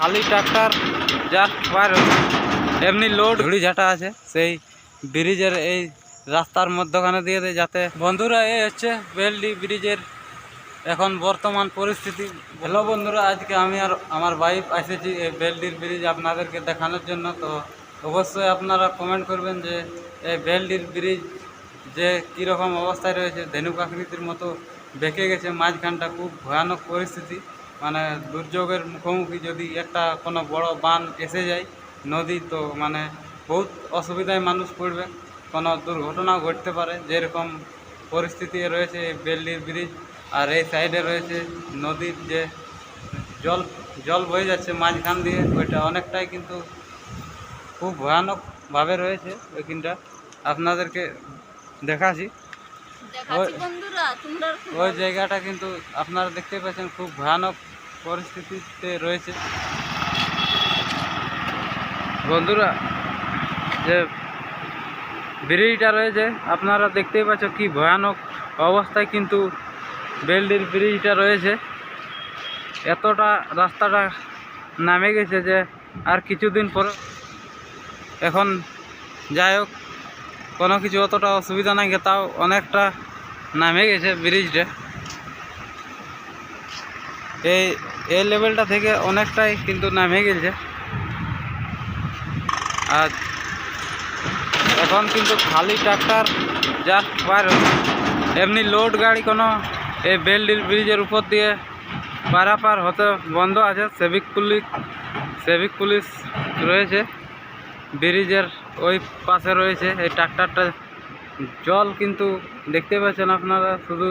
খালি tractor just বার এমনি load ঝুড়ি ঝাঁটা আছে, সেই ব্রিজের এই রাস্তার মধ্যখানে দিয়ে দেয় যাতে বন্ধুরা, এই হচ্ছে বেলডি ব্রিজের এখন বর্তমান পরিস্থিতি। হ্যালো বন্ধুরা, আজকে আমি আর আমার ওয়াইফ এসেছি এই বেলডির ব্রিজ আপনাদেরকে দেখানোর জন্য। তো অবশ্যই আপনারা কমেন্ট করবেন যে এই বেলডির ব্রিজ যে কীরকম অবস্থায় রয়েছে। ধেনুক আকৃতির মতো বেঁকে গেছে, মাঝখানটা খুব ভয়ানক পরিস্থিতি। মানে দুর্যোগের মুখোমুখি যদি একটা কোনো বড় বান এসে যায় নদী, তো মানে বহুত অসুবিধায় মানুষ পড়বে। কোনো দুর্ঘটনাও ঘটতে পারে। যেরকম পরিস্থিতি রয়েছে বেল্লির ব্রিজ আর এই সাইডে রয়েছে নদীর যে জল জল বয়ে যাচ্ছে মাঝখান দিয়ে, ওইটা অনেকটাই কিন্তু খুব ভয়ানকভাবে রয়েছে ওইখানটা। আপনাদেরকে তোমরা ওই জায়গাটা কিন্তু আপনারা দেখতে পাচ্ছেন খুব ভয়ানক পরিস্থিতিতে রয়েছে। বন্ধুরা যে ব্রিজটা রয়েছে আপনারা দেখতেই পাচ্ছ কি ভয়ানক অবস্থায় কিন্তু বেলডির ব্রিজটা রয়েছে। এতটা রাস্তাটা নামে গেছে যে আর কিছুদিন পরে এখন যাই হোক কোনো কিছু অতটা অসুবিধা নাই তাও অনেকটা নামে গেছে ব্রিজটা। এই এই লেভেলটা থেকে অনেকটাই কিন্তু নামে গেছে। আর এখন কিন্তু খালি ট্রাক্টর জাস্ট হচ্ছে। এমনি লোড গাড়ি কোনো, এই বেলডিল ব্রিজের উপর দিয়ে পারাপার হতে বন্ধ আছে। সেভিক পুলিশ সেভিক পুলিশ রয়েছে। ব্রিজের ওই পাশে রয়েছে, এই ট্রাক্টরটা। জল কিন্তু দেখতে পাচ্ছেন আপনারা, শুধু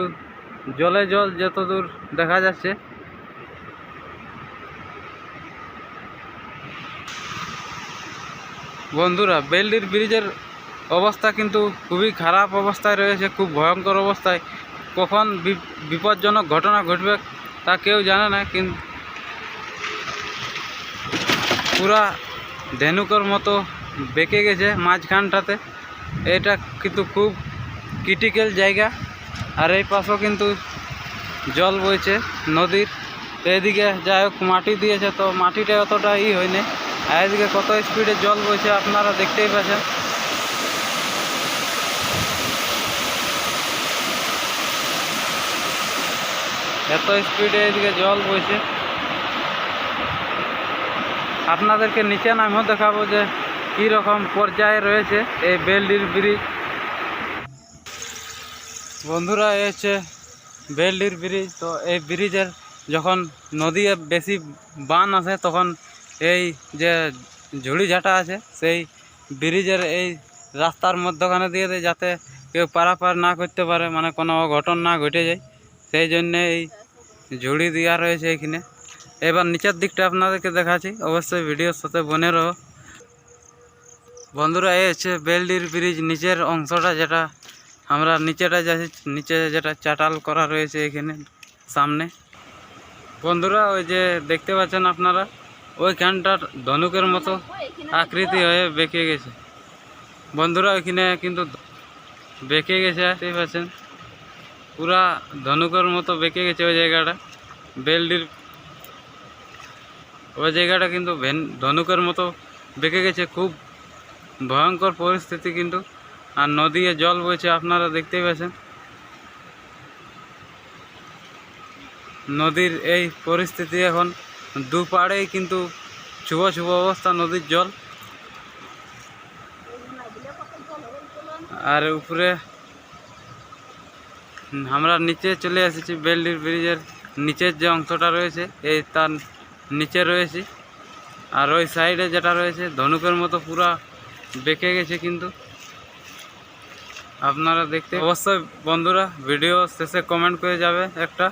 জলে জল যতদূর দেখা যাচ্ছে। বন্ধুরা, বেলডির ব্রিজের অবস্থা কিন্তু খুবই খারাপ অবস্থায় রয়েছে, খুব ভয়ঙ্কর অবস্থায়। কখন বিপজ্জনক ঘটনা ঘটবে তা কেউ জানে না, কিন্তু পুরা ধেনুকর মতো বেঁকে গেছে মাঝখানটাতে। এটা কিন্তু খুব ক্রিটিক্যাল জায়গা। আর এই পাশেও কিন্তু জল বইছে নদীর। এদিকে যাই হোক, মাটি দিয়েছে তো মাটিটা অতটা ই হয়নি। আর এদিকে কত স্পিডে জল বইছে আপনারা দেখতেই পাচ্ছেন। এত স্পিডে এদিকে জল বইছে। আপনাদেরকে নিচে নামেও দেখাবো যে কী রকম পর্যায়ে রয়েছে এই বেলডির ব্রিজ? বন্ধুরা এ হচ্ছে বেলডির ব্রিজ। তো এই ব্রিজের যখন নদী বেশি বান আসে, তখন এই যে ঝুড়ি ঝাঁটা আছে, সেই ব্রিজের এই রাস্তার মধ্যখানে দিয়ে দেয় যাতে কেউ পারাপার না করতে পারে মানে কোনো অঘটন না ঘটে যায়। সেই জন্যে এই ঝুড়ি দেওয়া রয়েছে এখানে। এবার নিচের দিকটা আপনাদেরকে দেখাচ্ছি। অবশ্যই ভিডিওর সাথে বনে বন্ধুরা, এই হচ্ছে বেলডির ব্রিজ নিচের অংশটা যেটা আমরা নিচেটা যাচ্ছি, নিচে যেটা চাটাল করা রয়েছে এখানে, সামনে। বন্ধুরা, ওই যে দেখতে পাচ্ছেন আপনারা, ওইখানটার ধনুকের মতো আকৃতি হয়ে বেঁকে গেছে। বন্ধুরা, ওইখানে কিন্তু বেঁকে গেছে দেখতে পাচ্ছেন। পুরা ধনুকের মতো বেঁকে গেছে ওই জায়গাটা, বেলডির, ওই জায়গাটা কিন্তু ধনুকের মতো বেঁকে গেছে, খুব ভয়ঙ্কর পরিস্থিতি কিন্তু। আর নদীয়ে জল বইছে, আপনারা দেখতেই পাচ্ছেন। নদীর এই পরিস্থিতি এখন দুপাড়েই কিন্তু শুভ শুভ অবস্থা, নদীর জল। আর উপরে আমরা নিচে চলে এসেছি, বেলডির ব্রিজের নিচের যে অংশটা রয়েছে, এই তার নিচে রয়েছি। আর ওই সাইডে যেটা রয়েছে, ধনুকের মতো পুরা বেঁকে গেছে কিন্তু। আপনারা দেখতে অবশ্যই বন্ধুরা ভিডিও শেষে কমেন্ট করে যাবে একটা,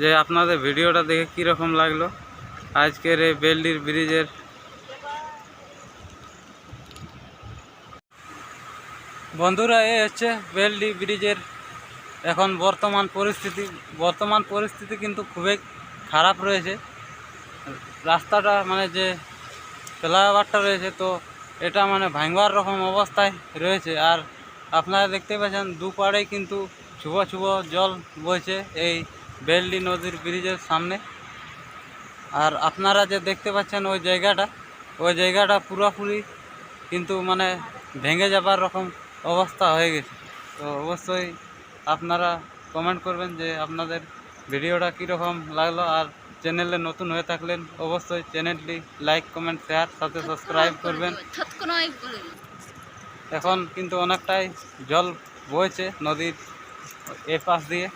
যে আপনাদের ভিডিওটা দেখে কী রকম লাগল। আজকের এই বেলডির ব্রিজের বন্ধুরা, এ হচ্ছে বেলডি ব্রিজের এখন বর্তমান পরিস্থিতি। বর্তমান পরিস্থিতি কিন্তু খুবই খারাপ রয়েছে। রাস্তাটা মানে যে ফ্লাইওভারটা রয়েছে, তো এটা মানে ভাঙবার রকম অবস্থায় রয়েছে। আর আপনারা দেখতে পাচ্ছেন দুপাড়েই কিন্তু ছুবো ছুবো জল বইছে এই বেলডি নদীর ব্রিজের সামনে। আর আপনারা যে দেখতে পাচ্ছেন ওই জায়গাটা ওই জায়গাটা পুরোপুরি কিন্তু মানে ভেঙে যাবার রকম অবস্থা হয়ে গেছে। তো অবশ্যই আপনারা কমেন্ট করবেন যে আপনাদের ভিডিওটা কীরকম লাগল আর চ্যানেলে নতুন হয়ে থাকলেন, অবশ্যই চ্যানেলটি লাইক, কমেন্ট, শেয়ার, সাথে সাবস্ক্রাইব করবেন। এখন কিন্তু অনেকটাই জল বইছে নদীর এ পাশ দিয়ে